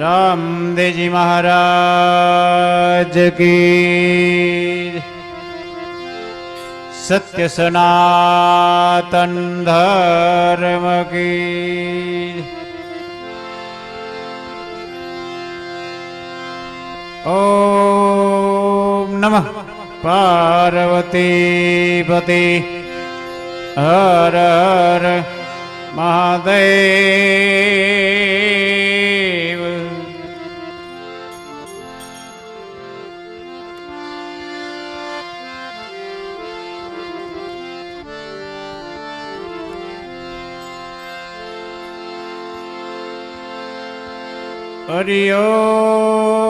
રામદેવજી મહારાજ કી સત્ય સનાતન ધર્મ કી ઓમ નમઃ પાર્વતી પતિ હર હર મહાદેવ. હરિયો.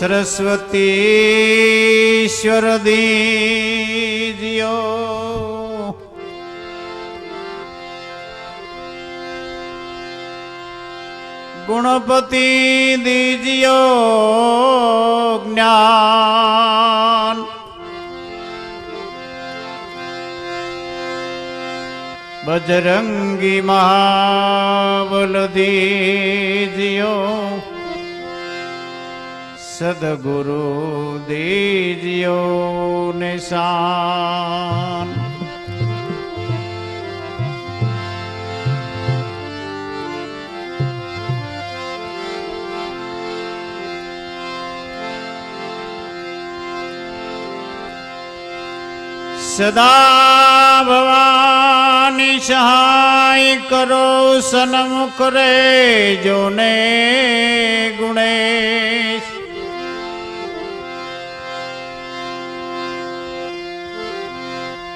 સરસ્વતીશ્વર દીયો ગુણપતિ દીજ્યો જ્ઞાન બજરંગી મહાબલ દીજ્યો સદગુરુ દીજ્યો નિશાન સદા ભવાની સહાય કરો સન્મુખ રે જોને ગુણેશ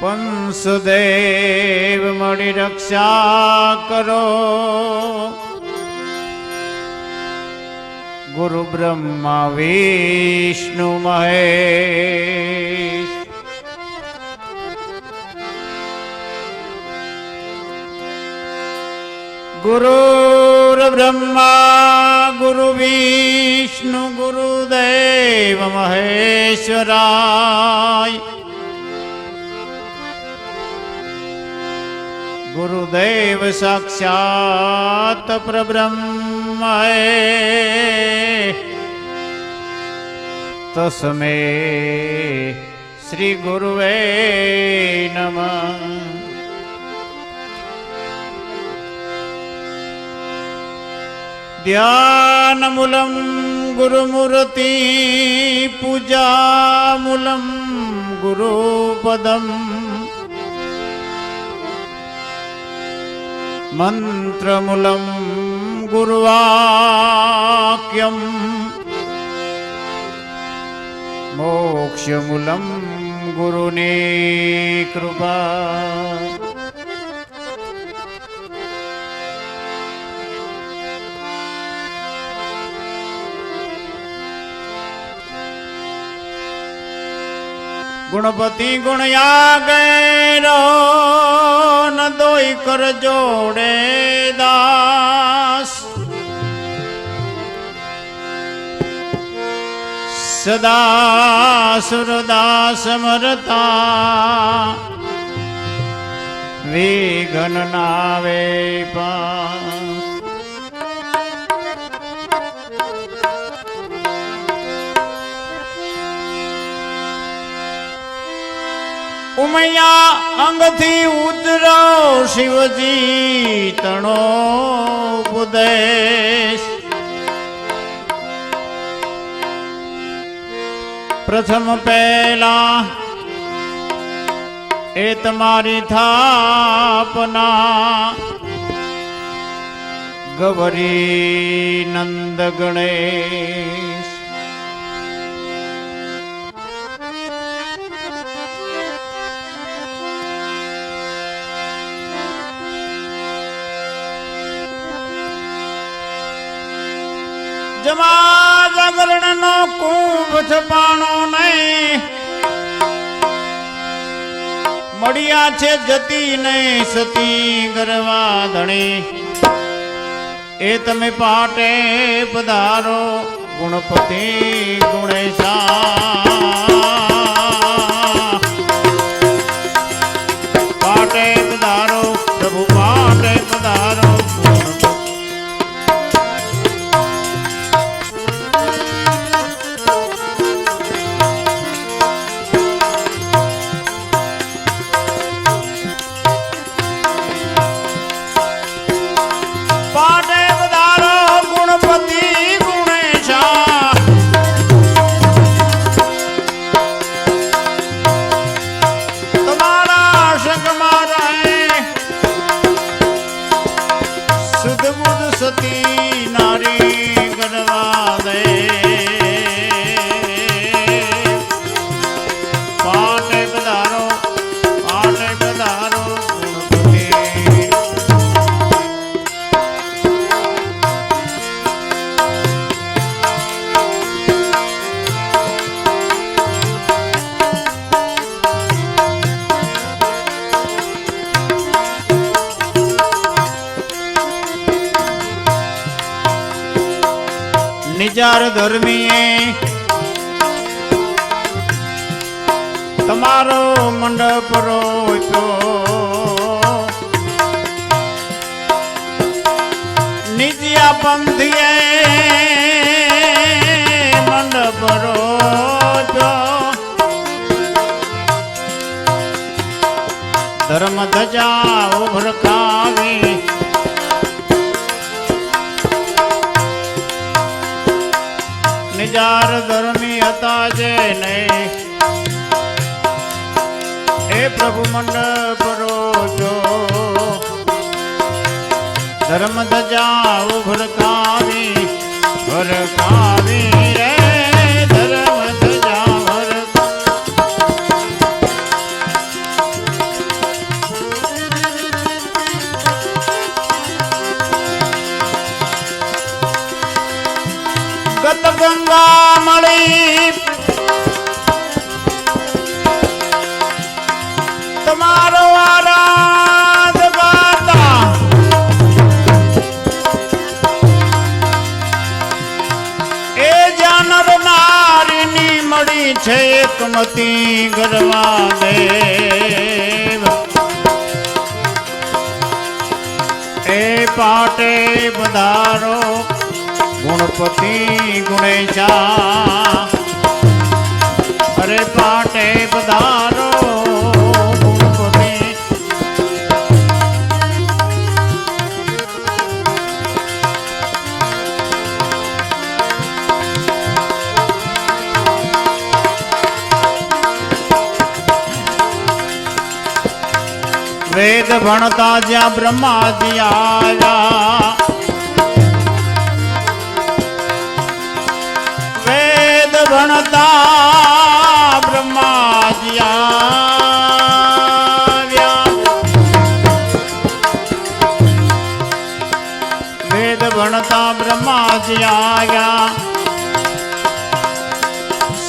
પંસદેવ મળી રક્ષા કરો. ગુરુ બ્રહ્મા વિષ્ણુ મહેશ. ગુરુ વિષ્ણુ ગુરુદેવ મહેશ્વરાય ગુરુદેવ સાક્ષાત પરબ્રહ્મ તસ્મે શ્રી ગુરુવે નમઃ ध्यानमूलं गुरुमूर्ति पूजामूलं गुरुपदम्। मन्त्रमूलं गुरुवाक्यम्। मोक्षमूलं गुरुने कृपा ગુણપતિ ગુણયા ગેરો ન દોઈ કર જોડે દાસ. સદા સુરદાસ મરતા વિઘન નાવે પા ઉમૈયા અંગથી ઉતરો શિવજી તણો ઉપદેશ. પ્રથમ પહેલા એ તમારી થાપના ગવરી નંદ ગણેશ. જમા જાગરણ નો છપાણો નહીં. મળ્યા છે જતી નહીં સતી ગરવા ધણી. એ તમે પાટે પધારો, ગુણપતિ ગુણેશા. ધર્મ ધજા એકમતી ગરવા દેવ. એ પાટે પધારો ગુણપતિ ગુણેશા અરે પાટે પધારો વેદ ભણતા જ્યાં બ્રહ્માજી આવ્યા વેદ ભણતા બ્રહ્માજી આવ્યા વેદ ભણતા બ્રહ્માજી આવ્યા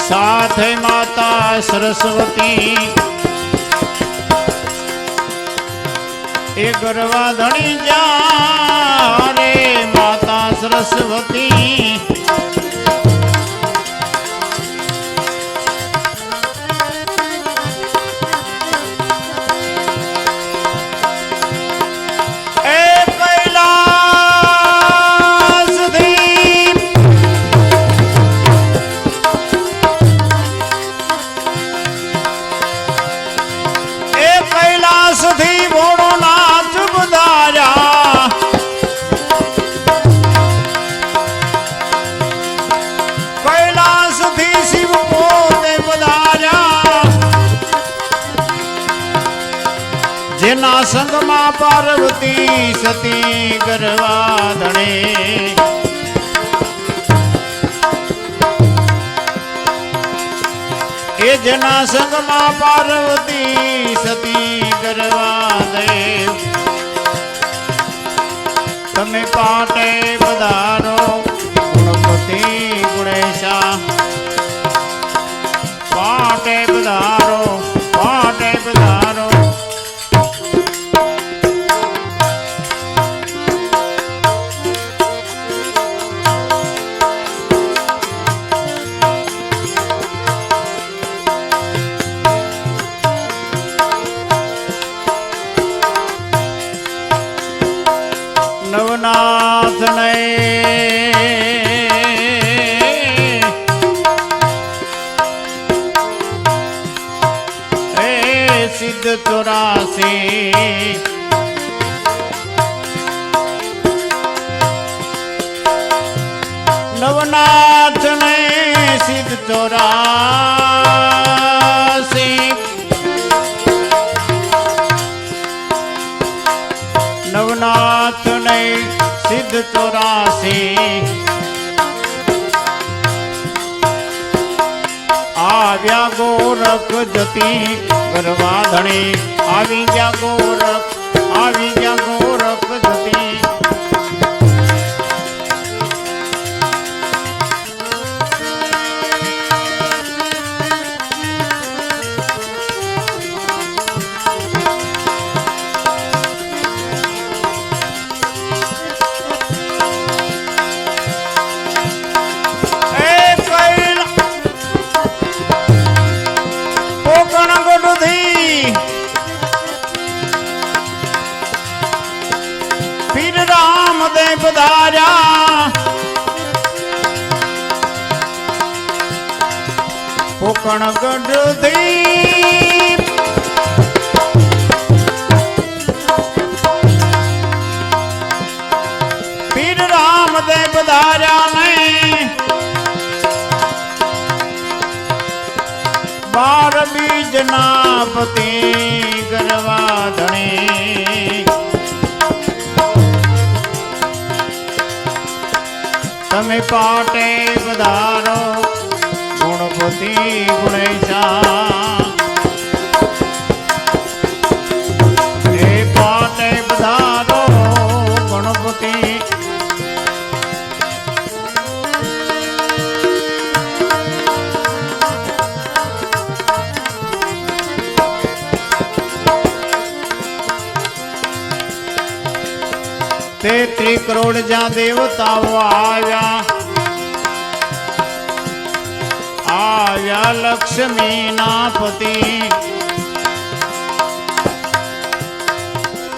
સાથે માતા સરસ્વતી એ ગરવા ધણી જા રે માતા સરસ્વતી. પાર્વતી સતી ગરવાદણે એ જેના સંગમાં પાર્વતી, સતી ગરવાદે તમે પાટે પધારો, ગુણપતિ ગુણેશા. પાટે પધારો ધાર્યા નહીં. બાર બીજના પતિ કરવા ધણી. તમે પાટે વધારો ગુણપતિ ગુણેશા. તેત્રી કરોડ જ્યાં દેવતાઓ આવ્યા આવ્યા લક્ષ્મી ના પતિ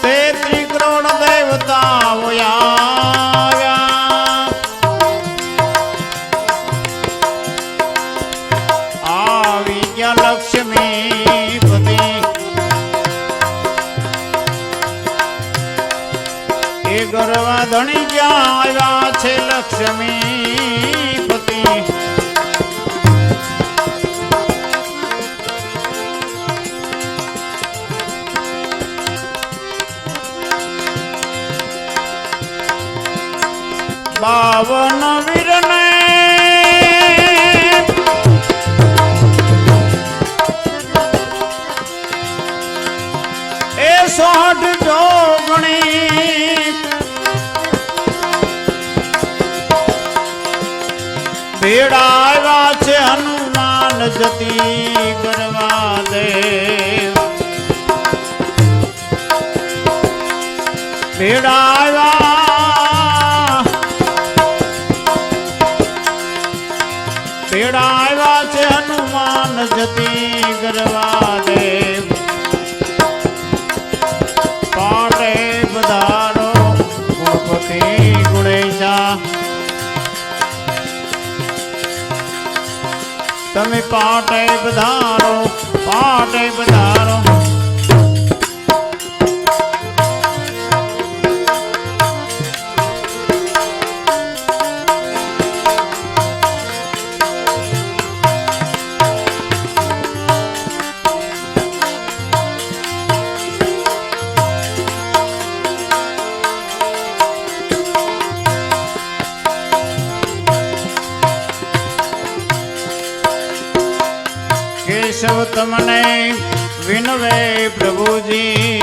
તેત્રી કરોડ દેવતાઓ આવ્યા ધણી જ્યાં આવ્યા છે લક્ષ્મી પતિ બાવન વીરને ભેડા છે હનુમાન જતી કરવા દે. ભેડા ભેડા છે હનુમાન જતી કરવા દેવ તમે પાટે બધારો પાટે બધારો કેશવ, તમને વિનવે પ્રભુજી.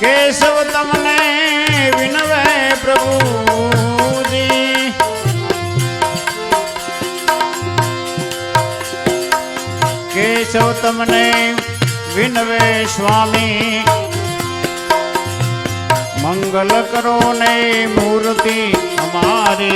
કેશવ, તમને વિનવે પ્રભુજી. કેશવ, તમને વિનવે સ્વામી. મંગલ કરો ને મૂર્તિ. আমারে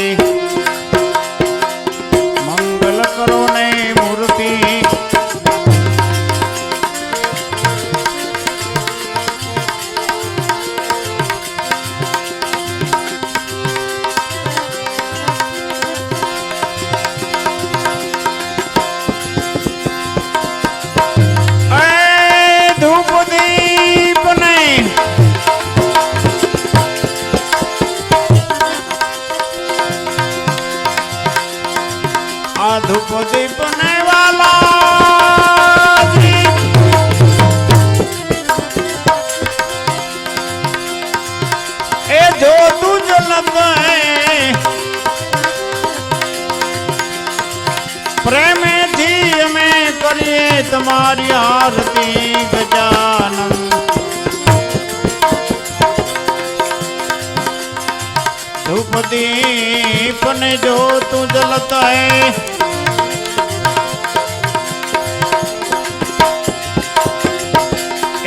ધૂપ દીપ ને જો તું જલતા હે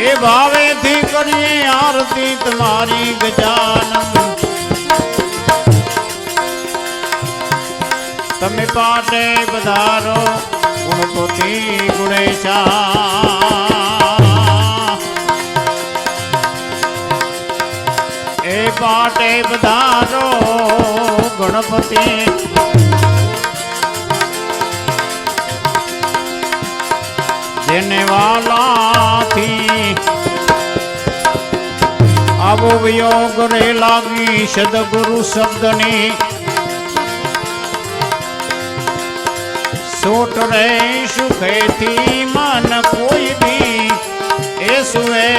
એ ભાવેથી કરીએ આરતી તમારી ગજાનંદ તમે પાટે બધારો ગુણપતિ ગુણેશા. પાટે બધારો ગણપતિ. જેને વાલાથી આવો વિયોગ રે લાગી સદગુરુ શબ્દની. સોટ રે સુખેથી મન કોઈ બી એ સુવે.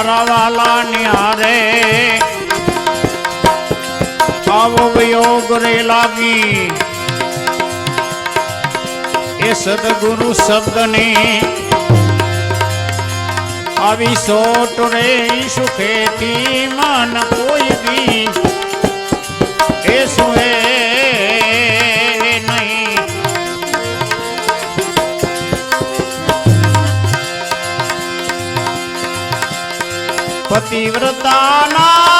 મારા વાલા નિહારે અવયોગ રે લાગી. એ સદગુરુ શબ્દને આવી સોટ રે સુખેથી મન કોઈ બી એ સુહે પતિવ્રતાના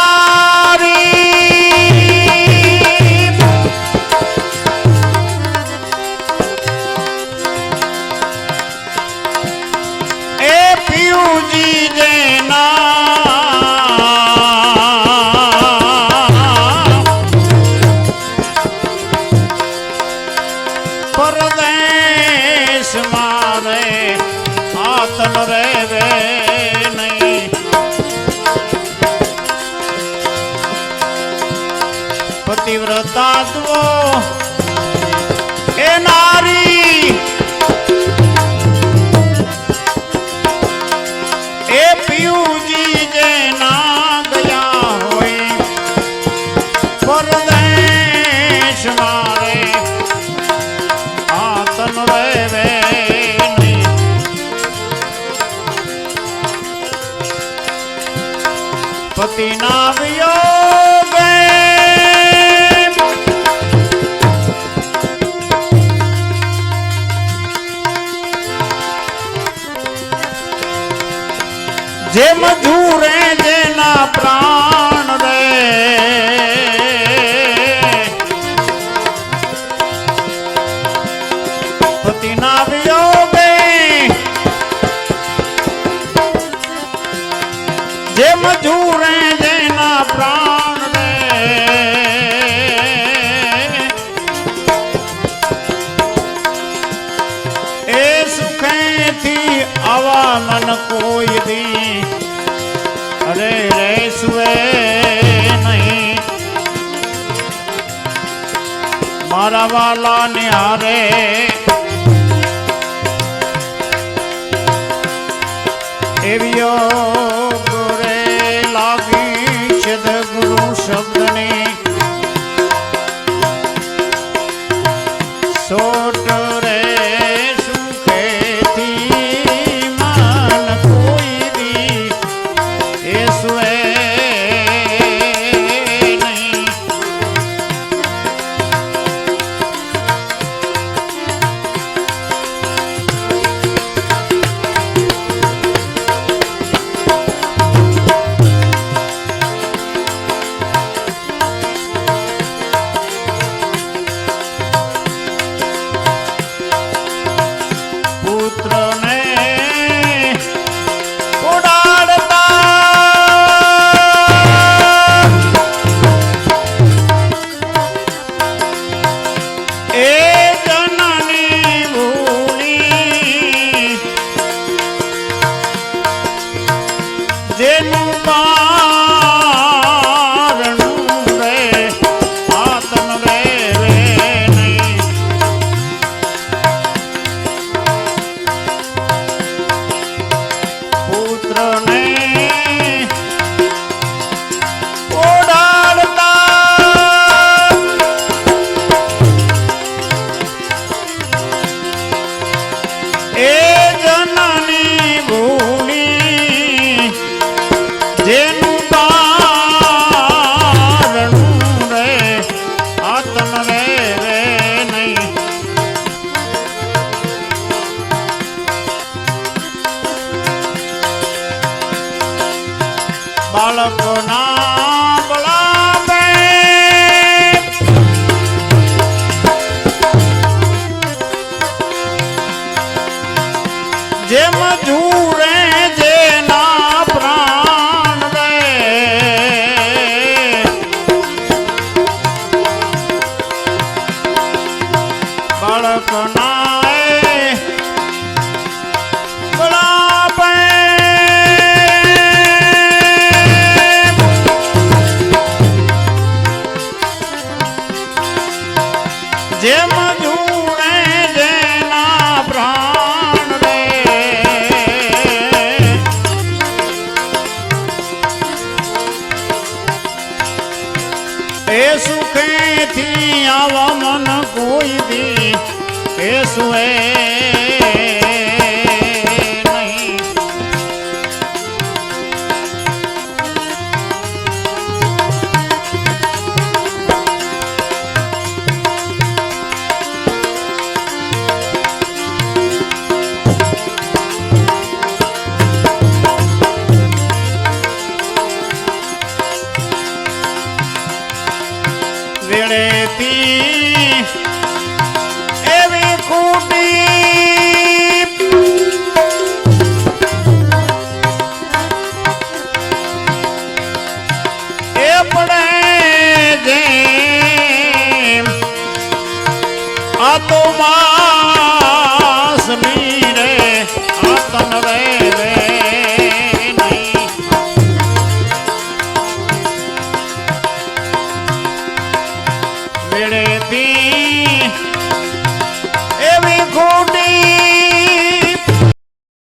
વાલા ને હારે